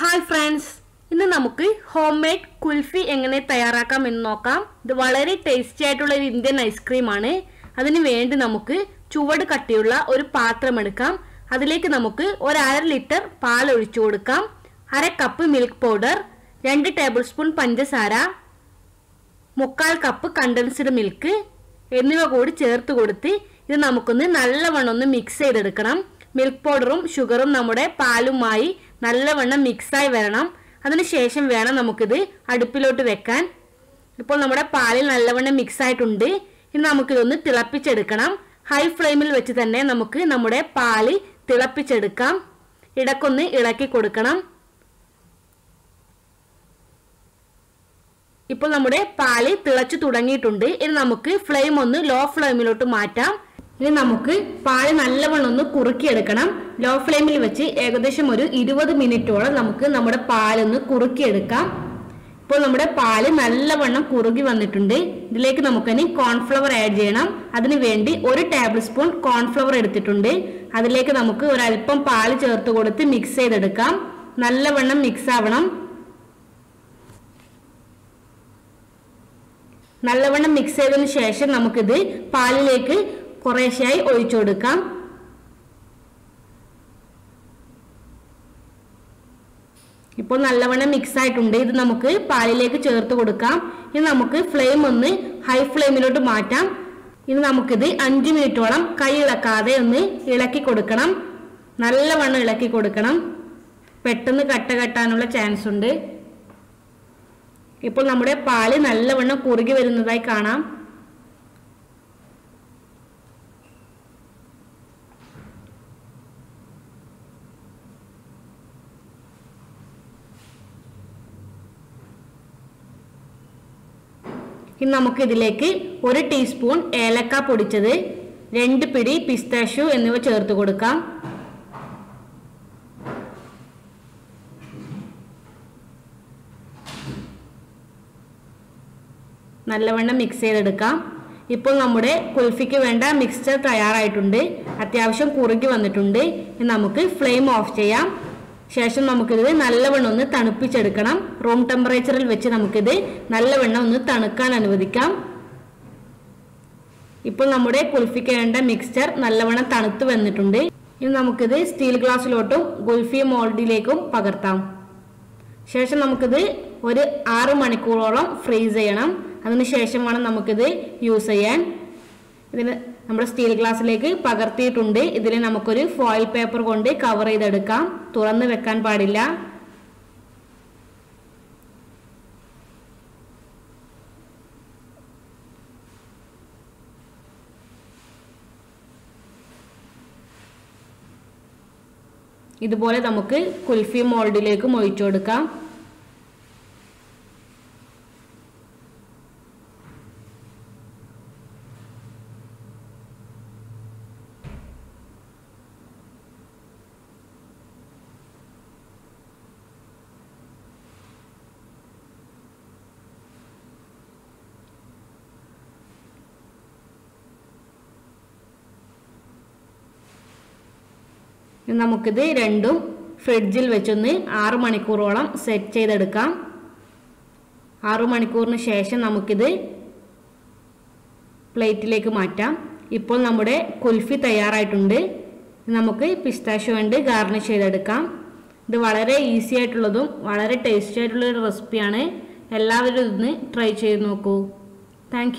Hi friends ഇന്ന് നമുക്ക് home made kulfi എങ്ങനെ തയ്യാറാക്കാം എന്ന് നോക്കാം. ഇത് വളരെ ടേസ്റ്റി ആയിട്ടുള്ള ഒരു ഇന്ത്യൻ ഐസ്ക്രീമാണ് അതിന് വേണ്ടി നമുക്ക് ചുവട് കട്ടിയുള്ള ഒരു പാത്രം എടുക്കാം. അതിലേക്ക് നമുക്ക് ഒരു അര ലിറ്റർ പാൽ ഒഴിച്ചു കൊടുക്കാം. അര കപ്പ് മിൽക്ക് പൗഡർ രണ്ട് ടേബിൾ സ്പൂൺ പഞ്ചസാര മുക്കാൽ കപ്പ് കണ്ടൻസ്ഡ് മിൽക്ക് എന്നിവ കൂടി ചേർത്ത് കൊടുത്ത് ഇത് നമുക്കൊന്ന് നല്ലവണ്ണം ഒന്ന് മിക്സ് ചെയ്തെടുക്കണം മിൽക്ക് പൗഡറും ഷുഗറും നമ്മുടെ പാലുമായി നല്ലവണ്ണം മിക്സായി വരണം. അതിനുശേഷം വേണം നമുക്കിത് അടുപ്പിലോട്ട് വെക്കാൻ. ഇപ്പോൾ നമ്മുടെ പാലിൽ നല്ലവണ്ണം മിക്സ് ആയിട്ടുണ്ട്. ഇനി നമുക്കിതൊന്ന് തിളപ്പിച്ചെടുക്കണം. ഹൈ ഫ്ലെയിമിൽ വെച്ച് തന്നെ നമുക്ക് നമ്മുടെ പാൽ തിളപ്പിച്ചെടുക്കാം. ഇടക്കൊന്ന് ഇളക്കി കൊടുക്കണം. ഇപ്പോൾ നമ്മുടെ പാൽ തിളച്ചു തുടങ്ങിയിട്ടുണ്ട്. ഇനി നമുക്ക് ഫ്ലെയിം ഒന്ന് ലോ ഫ്ലെയിമിലോട്ട് മാറ്റാം. ഇനി നമുക്ക് പാൽ നല്ലവണ്ണം ഒന്ന് കുറുക്കിയെടുക്കണം. ലോ ഫ്ലെയിമിൽ വെച്ച് ഏകദേശം ഒരു ഇരുപത് മിനിറ്റോളം നമുക്ക് നമ്മുടെ പാലൊന്ന് കുറുക്കിയെടുക്കാം. ഇപ്പോൾ നമ്മുടെ പാൽ നല്ലവണ്ണം കുറുകി വന്നിട്ടുണ്ട്. ഇതിലേക്ക് നമുക്കിനി കോൺഫ്ലവർ ആഡ് ചെയ്യണം. അതിനു വേണ്ടി ഒരു ടേബിൾ സ്പൂൺ കോൺഫ്ലവർ എടുത്തിട്ടുണ്ട്. അതിലേക്ക് നമുക്ക് ഒരല്പം പാൽ ചേർത്ത് കൊടുത്ത് മിക്സ് ചെയ്തെടുക്കാം. നല്ലവണ്ണം മിക്സ് ആവണം. നല്ലവണ്ണം മിക്സ് ചെയ്തതിന് ശേഷം നമുക്കിത് പാലിലേക്ക് കുറേശ്ശെയായി ഒഴിച്ചു കൊടുക്കാം. ഇപ്പോൾ നല്ലവണ്ണം മിക്സ് ആയിട്ടുണ്ട്. ഇത് നമുക്ക് പാലിലേക്ക് ചേർത്ത് കൊടുക്കാം. ഇനി നമുക്ക് ഫ്ലെയിം ഒന്ന് ഹൈ ഫ്ലെയിമിലോട്ട് മാറ്റാം. ഇനി നമുക്കിത് അഞ്ച് മിനിറ്റോളം കൈ ഇളക്കാതെ ഒന്ന് ഇളക്കി കൊടുക്കണം. നല്ലവണ്ണം ഇളക്കി കൊടുക്കണം. പെട്ടെന്ന് കട്ട കെട്ടാനുള്ള ചാൻസ് ഉണ്ട്. ഇപ്പോൾ നമ്മുടെ പാൽ നല്ലവണ്ണം കുറുകി വരുന്നതായി കാണാം. ഇനി നമുക്ക് ഇതിലേക്ക് ഒരു ടീസ്പൂൺ ഏലക്ക പൊടിച്ചത് രണ്ട് പിടി പിസ്താഷ്യൂ എന്നിവ ചേർത്ത് കൊടുക്കാം. നല്ലവണ്ണം മിക്സ് ചെയ്തെടുക്കാം. ഇപ്പോൾ നമ്മുടെ കുൽഫിക്ക് വേണ്ട മിക്സ്ചർ തയ്യാറായിട്ടുണ്ട്. അത്യാവശ്യം കുറുകി വന്നിട്ടുണ്ട്. നമുക്ക് ഫ്ലെയിം ഓഫ് ചെയ്യാം. ശേഷം നമുക്കിത് നല്ലവണ്ണം ഒന്ന് തണുപ്പിച്ചെടുക്കണം. റൂം ടെമ്പറേച്ചറിൽ വെച്ച് നമുക്കിത് നല്ലവണ്ണം ഒന്ന് തണുക്കാൻ അനുവദിക്കാം. ഇപ്പോൾ നമ്മുടെ കുൽഫിക്കേണ്ട മിക്സ്ചർ നല്ലവണ്ണം തണുത്ത് വന്നിട്ടുണ്ട്. ഇനി നമുക്കിത് സ്റ്റീൽ ഗ്ലാസ്സിലോട്ടും ഗുൽഫി മോൾഡിലേക്കും പകർത്താം. ശേഷം നമുക്കിത് ഒരു ആറ് മണിക്കൂറോളം ഫ്രീസ് ചെയ്യണം. അതിനുശേഷം വേണം നമുക്കിത് യൂസ് ചെയ്യാൻ. ഇതിന് നമ്മൾ സ്റ്റീൽ ഗ്ലാസ്സിലേക്ക് പകർത്തിയിട്ടുണ്ട്. ഇതിന് നമുക്കൊരു ഫോയിൽ പേപ്പർ കൊണ്ട് കവർ ചെയ്തെടുക്കാം. തുറന്ന് വെക്കാൻ പാടില്ല. ഇതുപോലെ നമുക്ക് കുൽഫി മോൾഡിലേക്ക് ഒഴിച്ചു കൊടുക്കാം. നമുക്കിത് രണ്ടും ഫ്രിഡ്ജിൽ വെച്ചൊന്ന് ആറു മണിക്കൂറോളം സെറ്റ് ചെയ്തെടുക്കാം. ആറു മണിക്കൂറിന് ശേഷം നമുക്കിത് പ്ലേറ്റിലേക്ക് മാറ്റാം. ഇപ്പോൾ നമ്മുടെ കുൽഫി തയ്യാറായിട്ടുണ്ട്. നമുക്ക് പിസ്താഷ്യോ കൊണ്ട് ഗാർണിഷ് ചെയ്തെടുക്കാം. ഇത് വളരെ ഈസി ആയിട്ടുള്ളതും വളരെ ടേസ്റ്റി ആയിട്ടുള്ളൊരു റെസിപ്പിയാണ്. എല്ലാവരും ഇന്ന് ട്രൈ ചെയ്ത് നോക്കൂ. താങ്ക്